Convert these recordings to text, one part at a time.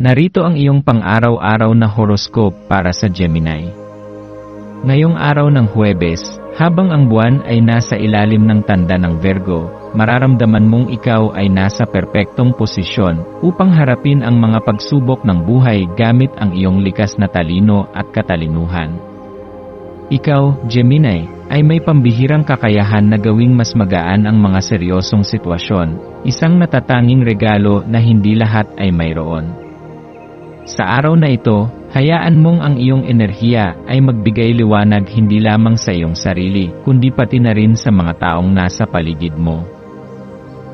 Narito ang iyong pang-araw-araw na horoscope para sa Gemini. Ngayong araw ng Huwebes, habang ang buwan ay nasa ilalim ng tanda ng Virgo, mararamdaman mong ikaw ay nasa perpektong posisyon upang harapin ang mga pagsubok ng buhay gamit ang iyong likas na talino at katalinuhan. Ikaw, Gemini, ay may pambihirang kakayahan na gawing mas magaan ang mga seryosong sitwasyon, isang natatanging regalo na hindi lahat ay mayroon. Sa araw na ito, hayaan mong ang iyong enerhiya ay magbigay liwanag hindi lamang sa iyong sarili, kundi pati na rin sa mga taong nasa paligid mo.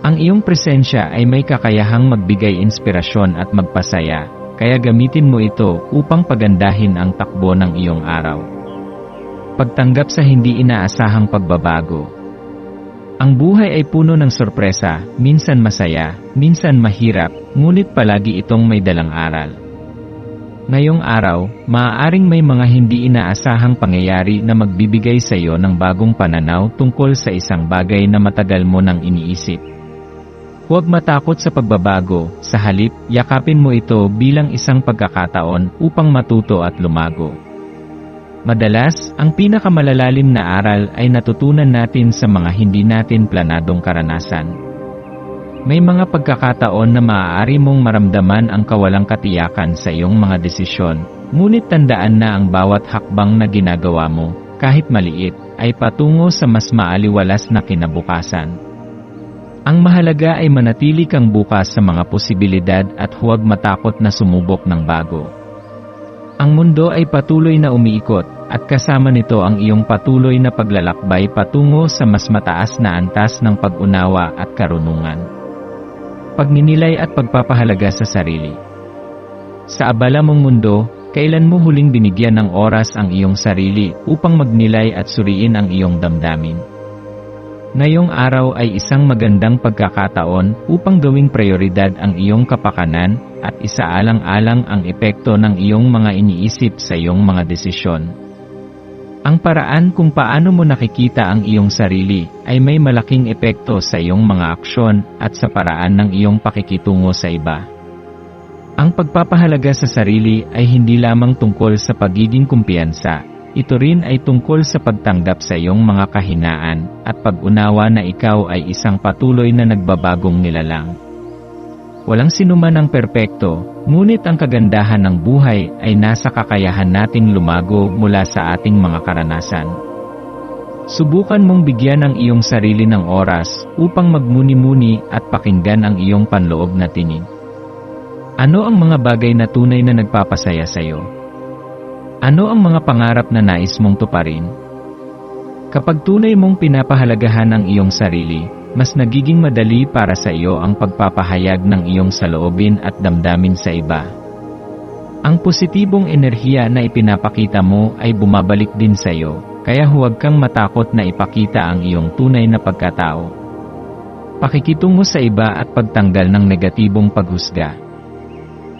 Ang iyong presensya ay may kakayahang magbigay inspirasyon at magpasaya, kaya gamitin mo ito upang pagandahin ang takbo ng iyong araw. Pagtanggap sa hindi inaasahang pagbabago. Ang buhay ay puno ng sorpresa, minsan masaya, minsan mahirap, ngunit palagi itong may dalang aral. Ngayong araw, maaaring may mga hindi inaasahang pangyayari na magbibigay sa iyo ng bagong pananaw tungkol sa isang bagay na matagal mo nang iniisip. Huwag matakot sa pagbabago, sa halip, yakapin mo ito bilang isang pagkakataon upang matuto at lumago. Madalas, ang pinakamalalalim na aral ay natutunan natin sa mga hindi natin planadong karanasan. May mga pagkakataon na maaari mong maramdaman ang kawalang katiyakan sa iyong mga desisyon, ngunit tandaan na ang bawat hakbang na ginagawa mo, kahit maliit, ay patungo sa mas maaliwalas na kinabukasan. Ang mahalaga ay manatili kang bukas sa mga posibilidad at huwag matakot na sumubok ng bago. Ang mundo ay patuloy na umiikot, at kasama nito ang iyong patuloy na paglalakbay patungo sa mas mataas na antas ng pag-unawa at karunungan pagninilay at pagpapahalaga sa sarili. Sa abala mong mundo, kailan mo huling binigyan ng oras ang iyong sarili upang magnilay at suriin ang iyong damdamin? Ngayong araw ay isang magandang pagkakataon upang gawing prioridad ang iyong kapakanan at isaalang-alang ang epekto ng iyong mga iniisip sa iyong mga desisyon. Ang paraan kung paano mo nakikita ang iyong sarili ay may malaking epekto sa iyong mga aksyon at sa paraan ng iyong pakikitungo sa iba. Ang pagpapahalaga sa sarili ay hindi lamang tungkol sa pagiging kumpiyansa, ito rin ay tungkol sa pagtanggap sa iyong mga kahinaan at pag-unawa na ikaw ay isang patuloy na nagbabagong nilalang. Walang sinuman ang perpekto, ngunit ang kagandahan ng buhay ay nasa kakayahan nating lumago mula sa ating mga karanasan. Subukan mong bigyan ang iyong sarili ng oras upang magmuni-muni at pakinggan ang iyong panloob na tinig. Ano ang mga bagay na tunay na nagpapasaya sa iyo? Ano ang mga pangarap na nais mong tuparin? Kapag tunay mong pinapahalagahan ang iyong sarili, mas nagiging madali para sa iyo ang pagpapahayag ng iyong saloobin at damdamin sa iba. Ang positibong enerhiya na ipinapakita mo ay bumabalik din sa iyo, kaya huwag kang matakot na ipakita ang iyong tunay na pagkatao. Pakikitungo sa iba at pagtanggal ng negatibong paghusga.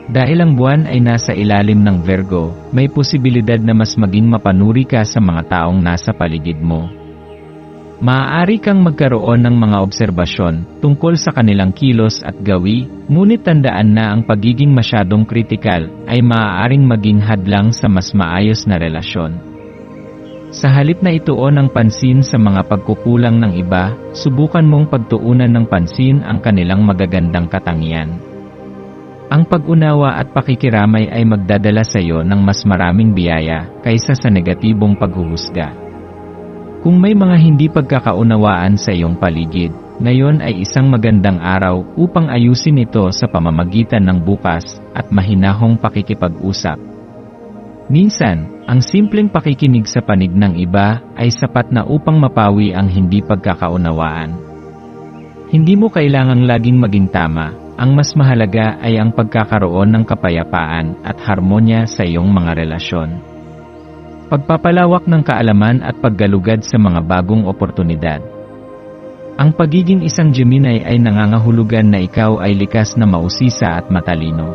Dahil ang buwan ay nasa ilalim ng Virgo, may posibilidad na mas maging mapanuri ka sa mga taong nasa paligid mo. Maaari kang magkaroon ng mga obserbasyon tungkol sa kanilang kilos at gawi, ngunit tandaan na ang pagiging masyadong kritikal ay maaaring maging hadlang sa mas maayos na relasyon. Sa halip na ituon ang pansin sa mga pagkukulang ng iba, subukan mong pagtuunan ng pansin ang kanilang magagandang katangian. Ang pag-unawa at pakikiramay ay magdadala sa iyo ng mas maraming biyaya kaysa sa negatibong paghuhusga. Kung may mga hindi pagkakaunawaan sa iyong paligid, ngayon ay isang magandang araw upang ayusin ito sa pamamagitan ng bukas at mahinahong pakikipag-usap. Minsan, ang simpleng pakikinig sa panig ng iba ay sapat na upang mapawi ang hindi pagkakaunawaan. Hindi mo kailangang laging maging tama, ang mas mahalaga ay ang pagkakaroon ng kapayapaan at harmonya sa iyong mga relasyon. Pagpapalawak ng kaalaman at paggalugad sa mga bagong oportunidad. Ang pagiging isang Gemini ay nangangahulugan na ikaw ay likas na mausisa at matalino.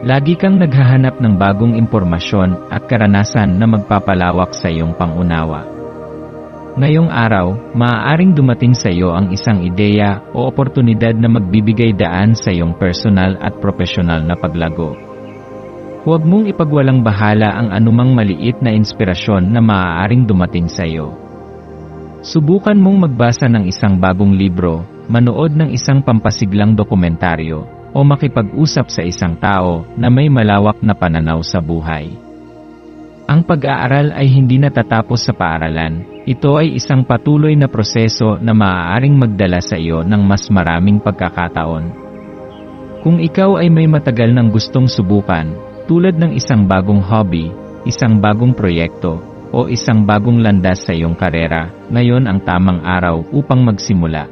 Lagi kang naghahanap ng bagong impormasyon at karanasan na magpapalawak sa iyong pangunawa. Ngayong araw, maaaring dumating sa iyo ang isang ideya o oportunidad na magbibigay daan sa iyong personal at profesional na paglago. Huwag mong ipagwalang bahala ang anumang maliit na inspirasyon na maaaring dumating sa iyo. Subukan mong magbasa ng isang bagong libro, manood ng isang pampasiglang dokumentaryo, o makipag-usap sa isang tao na may malawak na pananaw sa buhay. Ang pag-aaral ay hindi natatapos sa paaralan, ito ay isang patuloy na proseso na maaaring magdala sa iyo ng mas maraming pagkakataon. Kung ikaw ay may matagal ng gustong subukan, tulad ng isang bagong hobby, isang bagong proyekto, o isang bagong landas sa iyong karera, ngayon ang tamang araw upang magsimula.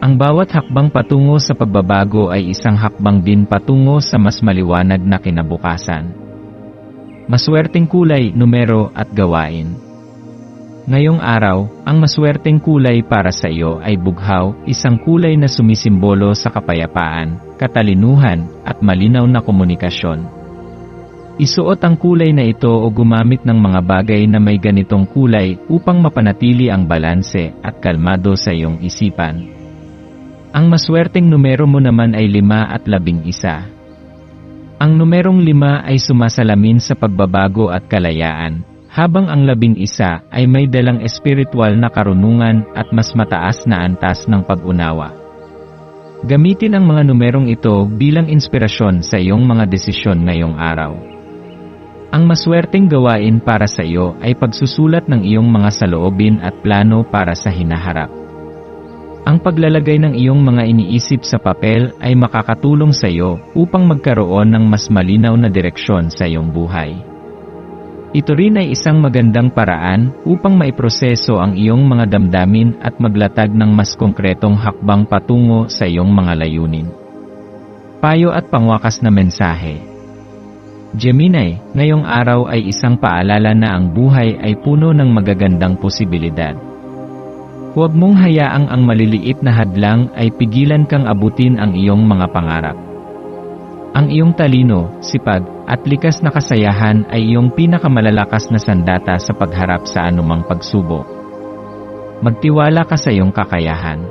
Ang bawat hakbang patungo sa pagbabago ay isang hakbang din patungo sa mas maliwanag na kinabukasan. Maswerteng kulay, numero at gawain. Ngayong araw, ang maswerteng kulay para sa iyo ay bughaw, isang kulay na sumisimbolo sa kapayapaan, katalinuhan, at malinaw na komunikasyon. Isuot ang kulay na ito o gumamit ng mga bagay na may ganitong kulay upang mapanatili ang balanse at kalmado sa iyong isipan. Ang maswerteng numero mo naman ay 5 at 11. Ang numerong 5 ay sumasalamin sa pagbabago at kalayaan, habang ang labing isa ay may dalang espiritual na karunungan at mas mataas na antas ng pag-unawa. Gamitin ang mga numerong ito bilang inspirasyon sa iyong mga desisyon ngayong araw. Ang maswerteng gawain para sa iyo ay pagsusulat ng iyong mga saloobin at plano para sa hinaharap. Ang paglalagay ng iyong mga iniisip sa papel ay makakatulong sa iyo upang magkaroon ng mas malinaw na direksyon sa iyong buhay. Ito rin ay isang magandang paraan upang maiproseso ang iyong mga damdamin at maglatag ng mas konkretong hakbang patungo sa iyong mga layunin. Payo at pangwakas na mensahe Gemini, ngayong araw ay isang paalala na ang buhay ay puno ng magagandang posibilidad. Huwag mong hayaang ang maliliit na hadlang ay pigilan kang abutin ang iyong mga pangarap. Ang iyong talino, sipag, at likas na kasayahan ay iyong pinakamalalakas na sandata sa pagharap sa anumang pagsubok. Magtiwala ka sa iyong kakayahan.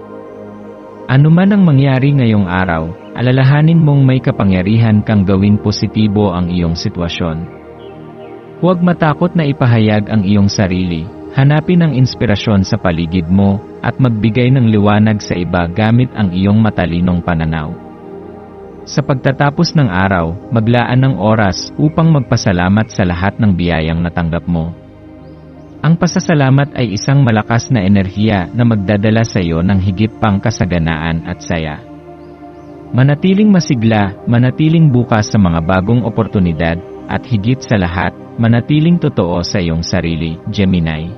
Ano man ang mangyari ngayong araw, alalahanin mong may kapangyarihan kang gawing positibo ang iyong sitwasyon. Huwag matakot na ipahayag ang iyong sarili, Hanapin ang inspirasyon sa paligid mo at magbigay ng liwanag sa iba gamit ang iyong matalinong pananaw. Sa pagtatapos ng araw, maglaan ng oras upang magpasalamat sa lahat ng biyayang natanggap mo. Ang pasasalamat ay isang malakas na enerhiya na magdadala sa iyo ng higit pang kasaganaan at saya. Manatiling masigla, manatiling bukas sa mga bagong oportunidad, at higit sa lahat, manatiling totoo sa iyong sarili, Gemini.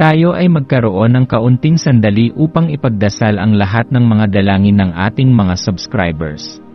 Tayo ay magkaroon ng kaunting sandali upang ipagdasal ang lahat ng mga dalangin ng ating mga subscribers,